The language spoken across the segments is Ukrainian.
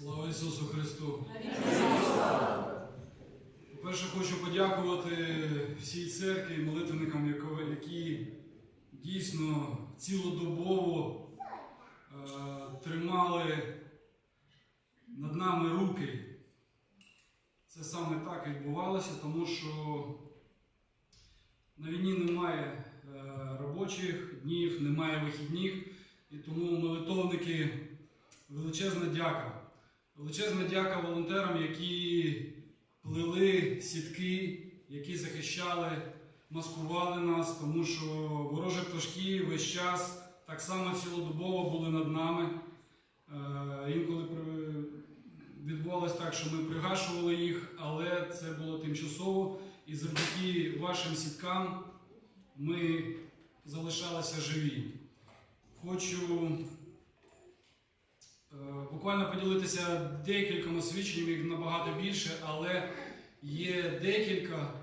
Слава Ісусу Христу! По-перше, хочу подякувати всій церкві, молитвенникам, яко- які дійсно цілодобово е, тримали над нами руки. Це саме так відбувалося, тому що на війні немає е, робочих днів, немає вихідних, і тому молитовники величезна дяка. Величезна дяка волонтерам, які плели сітки, які захищали, маскували нас, тому що ворожі пташки весь час так само цілодобово були над нами. Е, Інколи відбувалося так, що ми пригашували їх, але це було тимчасово. І завдяки вашим сіткам ми залишалися живі. Хочу Буквально поділитися декількома свідченнями, їх набагато більше, але є декілька.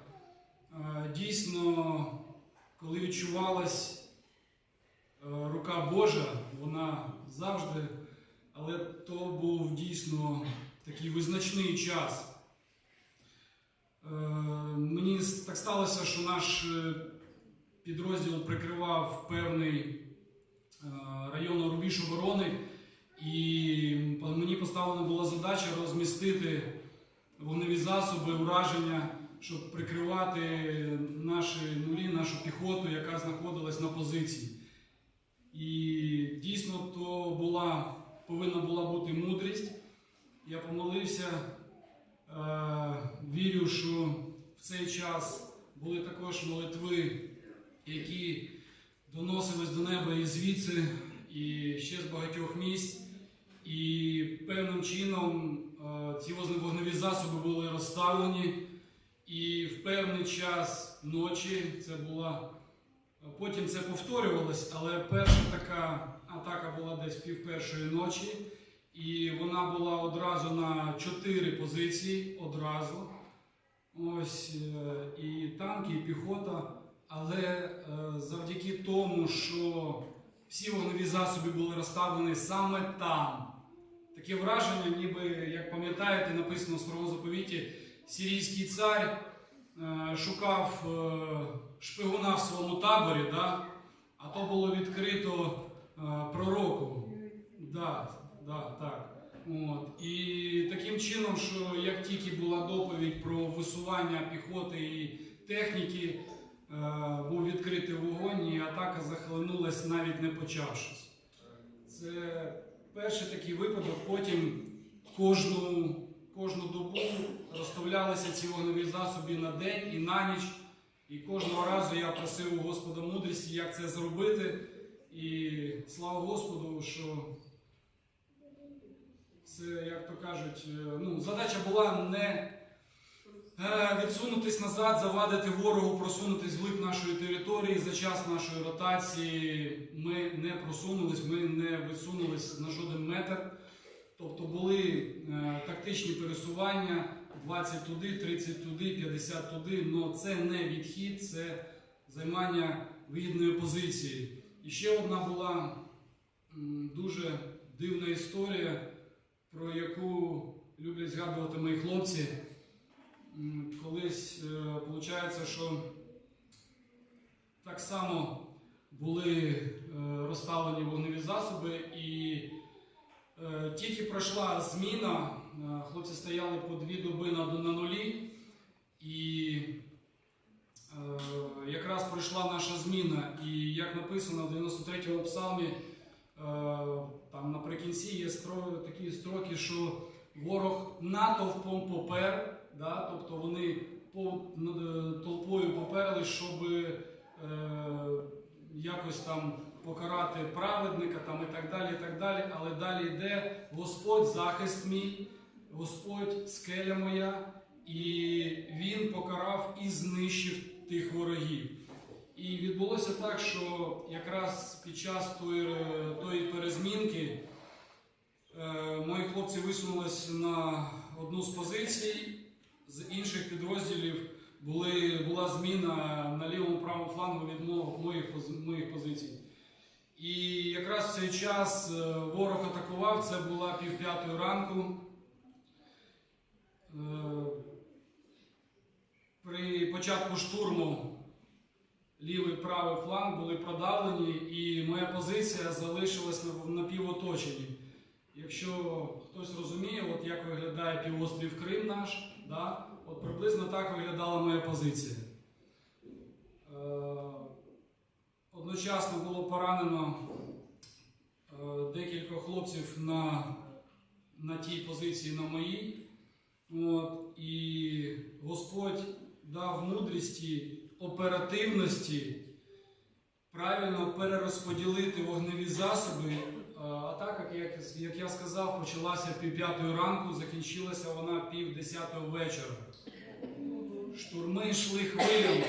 Е, Дійсно, коли відчувалась е, рука Божа, вона завжди, але то був дійсно такий визначний час. Е, Мені так сталося, що наш е, підрозділ прикривав певний е, район рубіж оборони. І мені поставлена була задача розмістити вогневі засоби, ураження, щоб прикривати наші нулі, нашу піхоту, яка знаходилась на позиції. І дійсно то була, повинна була бути мудрість. Я помолився, е, вірю, що в цей час були також молитви, які доносились до неба і звідси, і ще з багатьох місць. І певним чином е, ці вогневі засоби були розставлені. І в певний час ночі це була. Потім це повторювалось, але перша така атака була десь пів першої ночі, і вона була одразу на чотири позиції одразу. Ось е, і танки, і піхота. Але е, завдяки тому, що всі вогневі засоби були розставлені саме там. Таке враження, ніби, як пам'ятаєте, написано в старому заповіті, сирійський цар е, шукав е, шпигуна в своєму таборі, да? а то було відкрито е, пророку. Да, да, так. От. І таким чином, що як тільки була доповідь про висування піхоти і техніки, був відкритий вогонь, і атака захлинулась навіть не почавшись. Це перший такий випадок. Потім кожну, кожну добу розставлялися ці вогневі засоби на день і на ніч. І кожного разу я просив у Господа мудрості, як це зробити. І слава Господу, що це, як то кажуть, е, ну, задача була не відсунутись назад, завадити ворогу, просунутись вглиб нашої території. За час нашої ротації ми не просунулись, ми не висунулись на жоден метр. Тобто були е, тактичні пересування 20 туди, 30 туди, 50 туди. але це не відхід, це займання вигідної позиції. І ще одна була дуже дивна історія, про яку люблять згадувати мої хлопці. Колись виходить, що так само були е, розставлені вогневі засоби, і е, тільки пройшла зміна, е, хлопці стояли по дві доби на, нулі, і е, якраз пройшла наша зміна. І як написано в 93-му псалмі, е, там наприкінці є такі строки, що ворог натовпом попер, да, тобто вони е, толпою поперли, щоб е, якось там покарати праведника там, і так далі. і так далі. Але далі йде Господь захист мій, Господь скеля моя, і Він покарав і знищив тих ворогів. І відбулося так, що якраз під час тої, е, тої перезмінки е, мої хлопці висунулись на одну з позицій, з інших підрозділів були, була зміна на лівому правому флангу від моїх, моїх позицій. І якраз в цей час е, ворог атакував, це була півп'ятої ранку. Е, При початку штурму лівий правий фланг були продавлені, і моя позиція залишилась на- в напівоточенні. Якщо хтось розуміє, от як виглядає півострів Крим наш, да, от приблизно так виглядала моя позиція. Е, Одночасно було поранено е, декілька хлопців на, на тій позиції, на моїй. От, і Господь дав мудрості, оперативності правильно перерозподілити вогневі засоби. А так, як, я сказав, почалася пів п'ятої ранку, закінчилася вона пів десятого вечора. Штурми йшли хвилями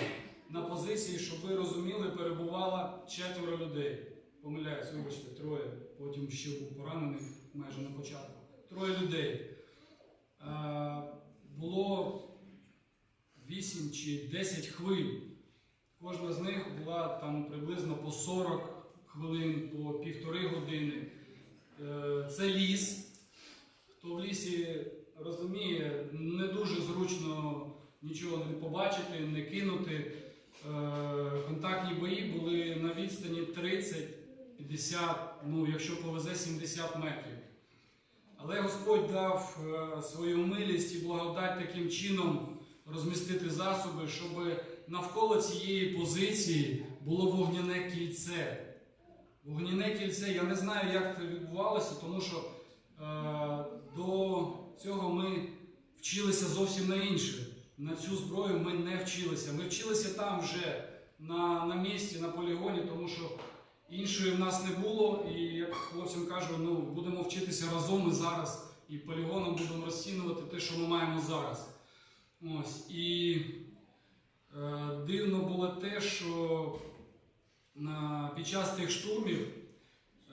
на позиції, щоб ви розуміли, перебувало четверо людей. Помиляюсь, вибачте, троє. Потім ще був поранений майже на початку. Троє людей. Е, було 8 чи 10 хвиль. Кожна з них була там приблизно по 40 хвилин, по півтори години. Е, Це ліс. Хто в лісі розуміє, не дуже зручно нічого не побачити, не кинути. Е, Контактні бої були на відстані 30-50, ну якщо повезе 70 метрів. Але Господь дав е, свою милість і благодать таким чином розмістити засоби, щоб навколо цієї позиції було вогняне кільце. Вогняне кільце, я не знаю, як це відбувалося, тому що е, до цього ми вчилися зовсім на інше. На цю зброю ми не вчилися. Ми вчилися там вже на, на місці, на полігоні, тому що іншої в нас не було. І як хлопцям кажу, ну будемо вчитися разом і зараз, і полігоном будемо розцінювати те, що ми маємо зараз. Ось. І е, дивно було те, що на, під час тих штурмів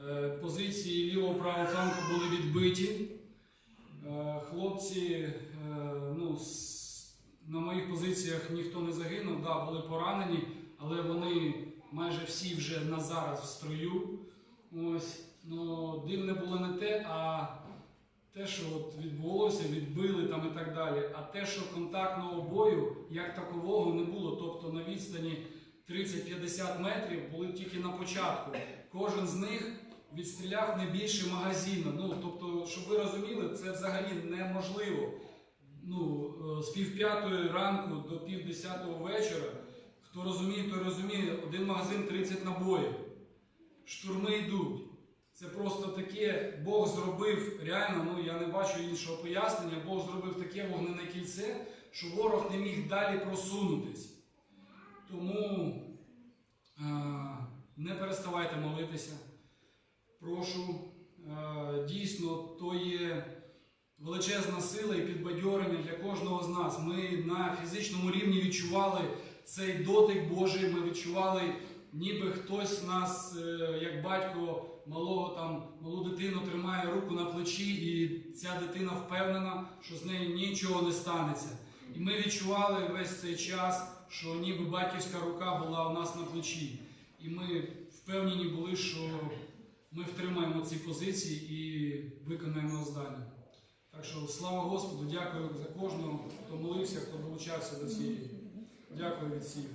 е, позиції лівого правого фланку були відбиті. Е, хлопці, е, ну, на моїх позиціях ніхто не загинув, да, були поранені, але вони майже всі вже на зараз в строю. Ось. Ну, дивне було не те, а те, що от відбулося, відбили там і так далі. А те, що контактного бою як такового не було, тобто на відстані 30-50 метрів були тільки на початку. Кожен з них відстріляв не більше магазину. Ну, тобто, щоб ви розуміли, це взагалі неможливо. Ну, е, з півп'ятої ранку до півдесятого вечора, хто розуміє, той розуміє, один магазин 30 набоїв. Штурми йдуть. Це просто таке, Бог зробив реально, ну я не бачу іншого пояснення, Бог зробив таке вогнене кільце, що ворог не міг далі просунутись. Тому е, не переставайте молитися. Прошу, е, дійсно, то є величезна сила і підбадьорення для кожного з нас. Ми на фізичному рівні відчували цей дотик Божий, ми відчували, ніби хтось нас, е, як батько малого там, малу дитину тримає руку на плечі, і ця дитина впевнена, що з нею нічого не станеться. І ми відчували весь цей час, що ніби батьківська рука була у нас на плечі. І ми впевнені були, що ми втримаємо ці позиції і виконаємо здання. Так що слава Господу, дякую за кожного, хто молився, хто долучався до цієї. Дякую від всіх.